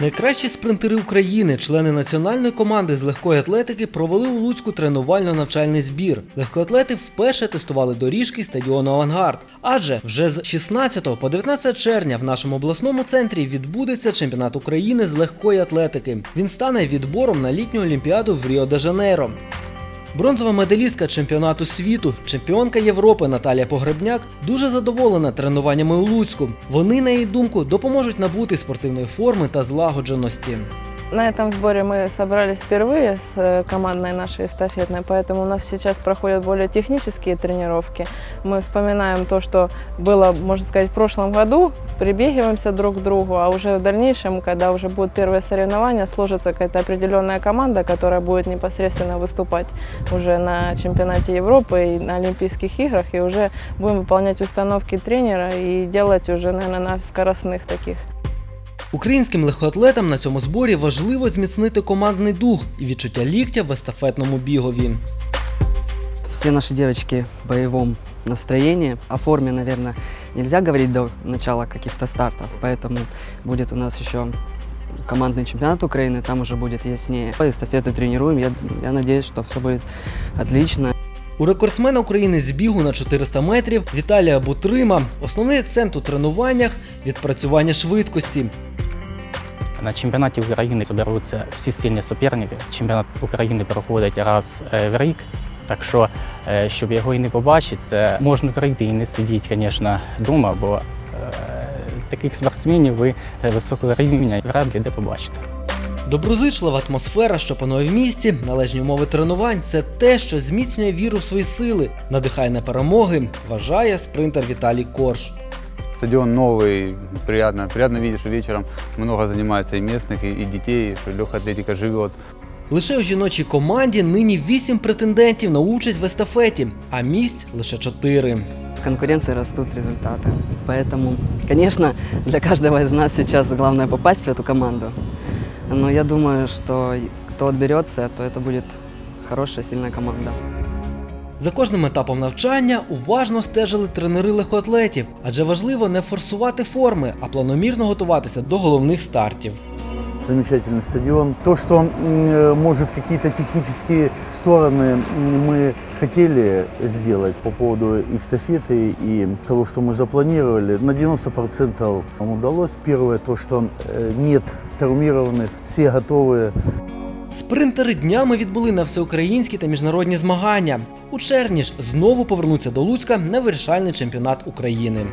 Найкращі спринтери України, члени національної команди з легкої атлетики, провели у Луцьку тренувально-навчальний збір. Легкоатлети вперше тестували доріжки стадіону Авангард. Адже вже з 16 по 19 червня в нашому обласному центрі відбудеться чемпіонат України з легкої атлетики. Він стане відбором на літню олімпіаду в Ріо-де-Жанейро. Бронзова медалістка чемпіонату світу, чемпіонка Європи Наталія Погребняк дуже задоволена тренуваннями у Луцьку. Вони, на її думку, допоможуть набути спортивної форми та злагодженості. На этом сборе мы собрались впервые с э, командной нашей эстафетной, поэтому у нас сейчас проходят более технические тренировки. Мы вспоминаем то, что было, можно сказать, в прошлом году, прибегиваемся друг к другу, а уже в дальнейшем, когда уже будут первые соревнования, сложится какая-то определенная команда, которая будет непосредственно выступать уже на чемпионате Европы и на Олимпийских играх, и уже будем выполнять установки тренера и делать уже, наверное, на скоростных таких Українським легкоатлетам на цьому зборі важливо зміцнити командний дух і відчуття ліктя в естафетному бігові. Все наши девочки в боевом настроении. О форме, наверное, нельзя говорить до начала каких-то стартов, поэтому будет у нас еще командный чемпионат Украины, там уже будет яснее. Эстафеты тренируем, я, я надеюсь, что все будет отлично. У рекордсмена України з бігу на 400 метрів Віталія Бутрима основний акцент у тренуваннях відпрацювання швидкості. На чемпіонаті України зберуться всі сильні суперники. Чемпіонат України проходить раз е, в рік. Так що, щоб його і не побачити, це можна прийти і не сидіти, звісно, вдома, бо е, таких спортсменів ви високого рівня вряд ли де побачите. Доброзичлива атмосфера, що панує в місті, належні умови тренувань це те, що зміцнює віру в свої сили, надихає на перемоги, вважає спринтер Віталій Корж. Стадион новый, приятно. Приятно видеть, что вечером много занимается и местных, и, и детей, что легкая атлетика живет. Лише у жіночій команді нині вісім претендентів на участь в естафеті, а місць лише чотири. В конкуренции растут результаты. Поэтому, конечно, для каждого из нас сейчас главное попасть в эту команду. Но я думаю, что кто отберется, то это будет хорошая, сильная команда. За кожним етапом навчання уважно стежили тренери легкоатлетів, адже важливо не форсувати форми, а планомірно готуватися до головних стартів. Замечательный стадион. То, что м, может какие-то технические стороны м, мы хотели сделать по поводу эстафеты и того, что мы запланировали, на 90% нам удалось. Первое, то, что э, нет травмированных, все готовы. Спринтери днями відбули на всеукраїнські та міжнародні змагання. У червні ж знову повернуться до Луцька на вирішальний чемпіонат України.